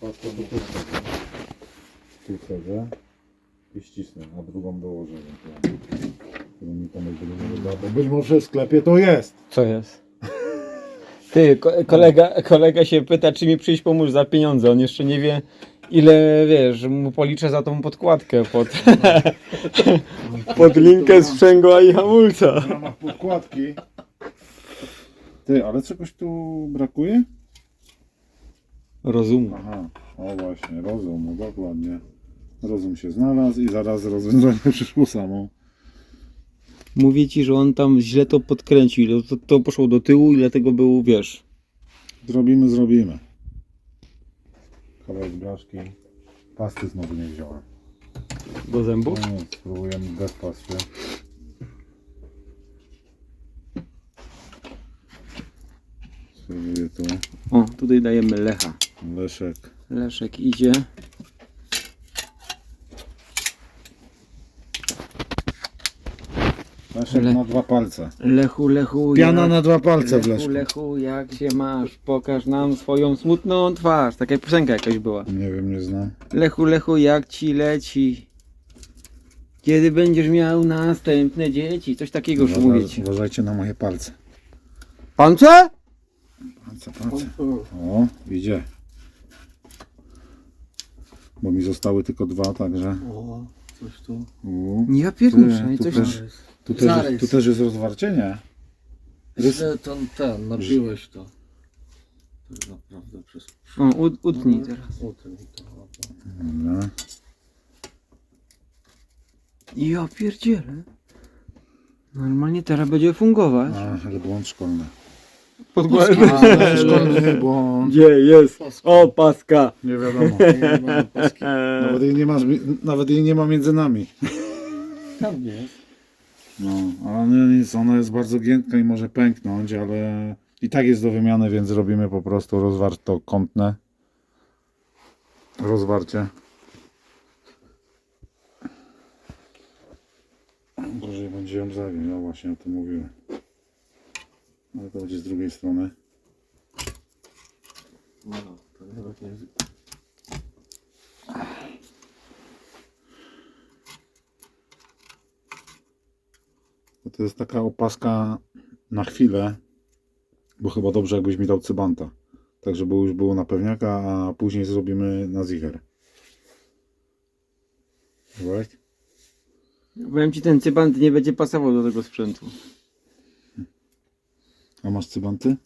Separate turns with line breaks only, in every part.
To wsadzę. Tu wsadzę i ścisnę, a drugą dołożę. Którą mi będzie bo być może w sklepie to jest.
Co jest? Ty, ko kolega, kolega się pyta, czy mi przyjść pomóż za pieniądze. On jeszcze nie wie, ile wiesz, mu policzę za tą podkładkę pod, pod linkę sprzęgła i hamulca.
W ramach podkładki. Ty, ale czegoś tu brakuje?
Rozumu.
Aha, o właśnie, rozum, no dokładnie. Rozum się znalazł i zaraz rozwiązanie przyszło samo.
Mówię ci, że on tam źle to podkręcił. ile To, to poszło do tyłu, ile tego było, wiesz.
Zrobimy, zrobimy. Kawałek blaszki. Pasty znowu nie wziąłem.
Do zębów?
No, spróbujemy bez pasty. Tu.
O, tutaj dajemy Lecha.
Leszek.
Leszek idzie.
Leszek
Le-
na dwa palce.
Lechu, Lechu.
Piana
jak-
na dwa palce w
Lechu,
Leszku.
Lechu, jak się masz? Pokaż nam swoją smutną twarz. Taka piosenka jakaś była.
Nie wiem, nie znam.
Lechu, Lechu, jak ci leci? Kiedy będziesz miał następne dzieci? Coś takiego już mówić.
Uważajcie na moje palce.
Pance?
Palce, palce. O, idzie. Bo mi zostały tylko dwa, także.
O, coś tu.
U.
Ja pierniczę,
Ty, tu
coś
też- Tu też, jest, tu też jest rozwarcie, Rys-
Źle ten, ten, napiłeś to. Tak naprawdę przez...
O, ut, utnij teraz.
Utnij to. o, to.
Dobra.
Ja pierdzielę. Normalnie teraz będzie fungować.
A, ale błąd szkolny.
Pod
Ale szkolny błąd.
Gdzie jest? O, paska.
Nie wiadomo.
Nie ma.
Nawet jej nie ma, nawet jej nie ma między nami.
Tam nie jest.
No, ale nie nic, ona jest bardzo giętka i może pęknąć, ale i tak jest do wymiany, więc robimy po prostu rozwarto kątne. Rozwarcie. Gorzej będzie ją zagiąć, no właśnie o tym mówiłem. Ale to będzie z drugiej strony.
No, to nawet nie
To jest taka opaska na chwilę, bo chyba dobrze jakbyś mi dał cybanta. Tak, żeby już było na pewniaka, a później zrobimy na zicher. Right?
Powiem ci, ten cybant nie będzie pasował do tego sprzętu.
A masz cybanty?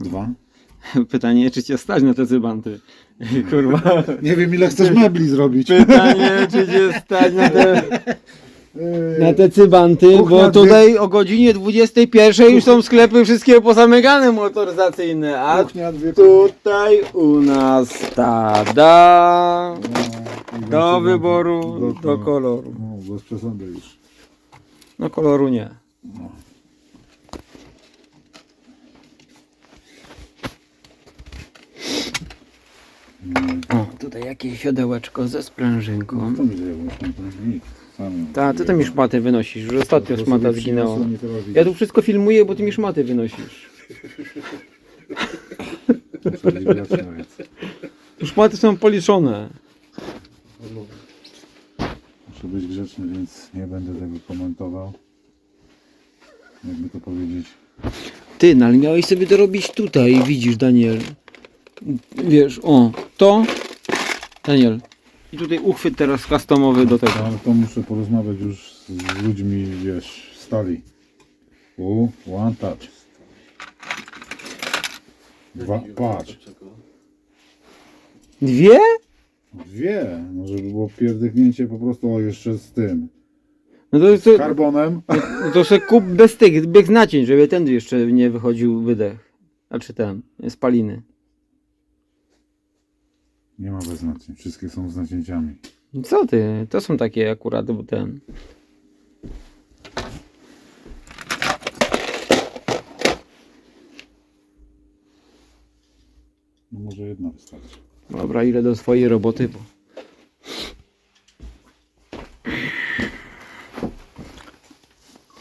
Dwa?
Pytanie, czy cię stać na te cybanty? Kurwa.
Nie wiem ile chcesz mebli zrobić.
Pytanie, czy cię stać na te, na te cybanty,
Kuchnia
bo
dwie-
tutaj o godzinie 21 już są sklepy wszystkie pozamykane motoryzacyjne, a
Kuchnia dwie
tutaj u nas tada
No,
do
cybanty.
wyboru,
Do-
do koloru.
No, bez przesady już.
No koloru nie. O, tutaj jakieś siodełeczko ze sprężynką.
Mi zajęło. Sam ją
Ta, ty tam mi szmatę wynosisz, już ostatnio
To
szmata zginęła. Ja tu wszystko filmuję, bo ty mi szmaty wynosisz. szmaty są policzone.
Muszę być grzeczny, więc nie będę tego komentował. Jakby to powiedzieć.
Ty, no ale miałeś sobie to robić tutaj, widzisz Daniel. Wiesz, o, to. Daniel. I tutaj uchwyt teraz customowy do tego.
Ale to muszę porozmawiać już z ludźmi, wiesz, stali. U, one touch. Dwa, patrz.
Dwie?
Dwie, no żeby było pierdyknięcie po prostu o, jeszcze z tym.
No to, to,
Karbonem.
no to se kup bez tych, bieg nacień, żeby ten jeszcze nie wychodził wydech. Znaczy ten, spaliny.
Nie ma bez nacięć, wszystkie są z nacięciami.
Co ty? To są takie akurat, bo ten.
No może jedna wystarczy.
Dobra, ile do swojej roboty, bo...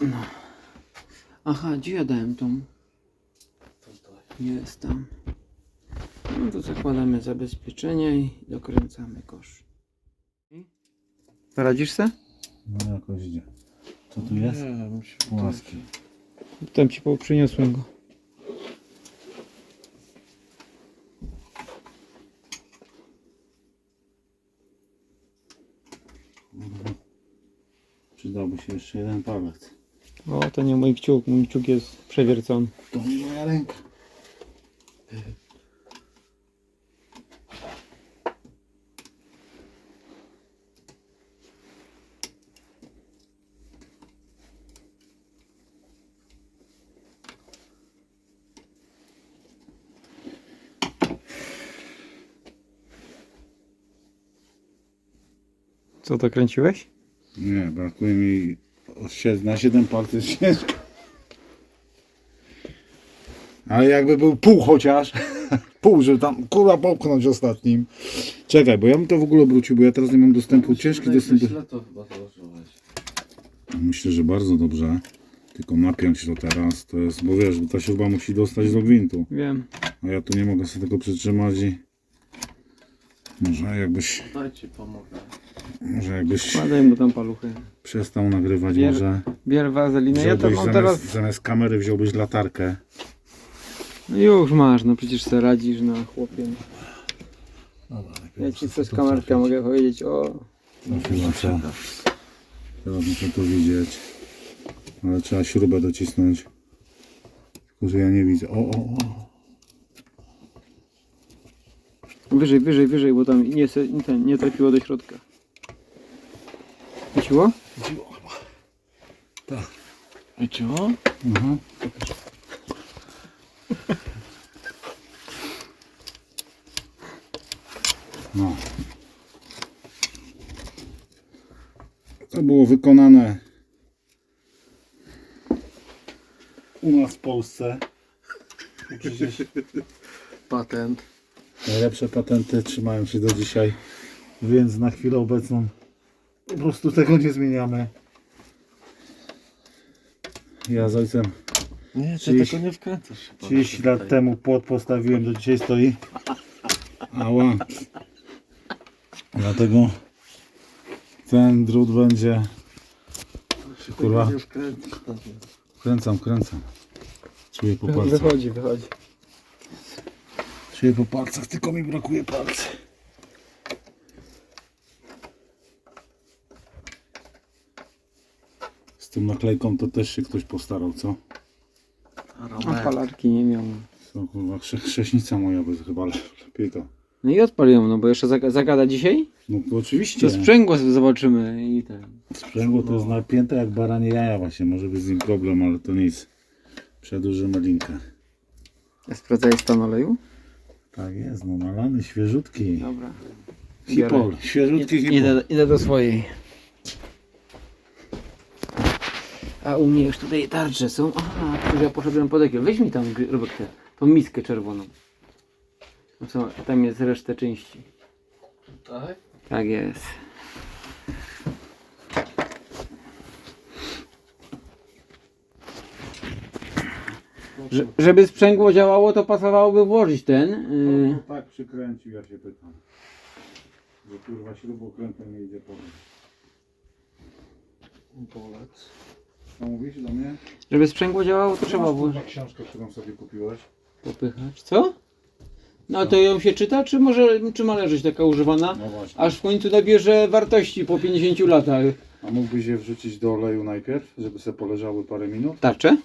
No. Aha, gdzie ja dałem tą? Jest tam. No to zakładamy zabezpieczenie i dokręcamy kosz. Radzisz se?
No jakoś idzie. Co tu jest?
Nie, musi
Płaski.
Tam ci po przyniosłem go.
Przydałby się jeszcze jeden palec.
O, to nie mój kciuk, mój kciuk jest przewiercony.
To nie moja ręka.
Co to kręciłeś?
Nie, brakuje mi sie- na 7 palców ciężko. Ale jakby był pół chociaż, pół, żeby tam kurwa popchnąć ostatnim. Czekaj, bo ja bym to w ogóle obrócił, bo ja teraz nie mam dostępu, ciężki dostęp do...
Źle to chyba założyłeś.
Myślę, że bardzo dobrze. Tylko napiąć to teraz, to jest, bo wiesz, bo ta śruba musi dostać do gwintu.
Wiem.
A ja tu nie mogę sobie tego przytrzymać i... Może jakbyś,
Dajcie pomogę.
Może jakbyś
Kładaj mu tam paluchy.
przestał nagrywać,
Bier-
może
Bier wazelinę. Ja to
wziąłbyś
mam
zamiast,
teraz...
zamiast kamery wziąłbyś latarkę.
No już masz, no przecież se radzisz na chłopie. Ja ci przez kamerkę mogę powiedzieć, o...
No chyba co. Teraz muszę to widzieć. Ale trzeba śrubę docisnąć. Tylko, że ja nie widzę. O, o, o.
Wyżej, wyżej, wyżej, bo tam nie, se, nie, ten, nie trafiło do środka. Chwyciło?
Wiecie?
Aha. No. To było wykonane u nas w Polsce. Przecież
Patent.
najlepsze patenty trzymają się do dzisiaj, więc na chwilę obecną po prostu tego nie zmieniamy. Ja z ojcem
Nie,
30
tego nie wkręcasz. chyba.
30 lat temu płot postawiłem, do dzisiaj stoi. Ała. Dlatego ten drut będzie. Kurwa.
nie wkręcasz. tak.
Kręcam, kręcam. Czuję po palcach.
Wychodzi, wychodzi.
Czuję po palcach, tylko mi brakuje palcy. Tą naklejką to też się ktoś postarał, co?
A palarki nie miał.
Co kurwa, moja, by chyba le- lepiej to.
No i odpal ją, no bo jeszcze zaga- zagada dzisiaj?
No to oczywiście.
To sprzęgło zobaczymy i ten.
Sprzęgło to jest napięte jak baranie jaja właśnie, może być z nim problem, ale to nic. Przedłużymy linkę.
Sprawdzałeś stan oleju?
Tak jest, no nalany, świeżutki.
Dobra.
Hipol, świeżutki hipol.
Idę, idę do swojej. A u mnie już tutaj tarcze są. Aha, już ja poszedłem po takie. Weź mi tam, Robek, tę, tą miskę czerwoną. No co, tam jest resztę części.
Tak?
Tak jest. Że, żeby sprzęgło działało, to pasowałoby włożyć ten. Yy,
No, tak przykręcił, ja się pytam. Że kurwa śrubokrętem nie idzie powiem.
Bolec.
Co mówisz do mnie?
żeby sprzęgło działało, to trzeba włożyć.
kurwa, książkę, którą sobie kupiłeś.
Popychacz. Co? No to ją się czyta, czy może, czy ma leżeć taka używana?
No właśnie.
Aż w końcu nabierze wartości po 50 latach.
A mógłbyś je wrzucić do oleju najpierw, żeby se poleżały parę minut?
Tarcze?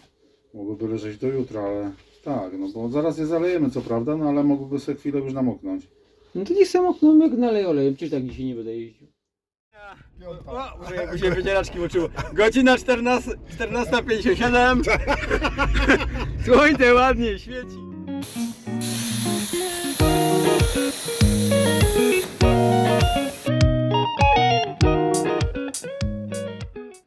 Mogłyby leżeć do jutra, ale tak, no bo zaraz je zalejemy co prawda, no ale mogłyby sobie chwilę już namoknąć.
No to niech samokną jak nalej olejem, przecież tak dzisiaj nie będę jeździł. O, może jakby się wydzielaczki uczyło. Godzina 14 14.57. Słońce ładnie świeci.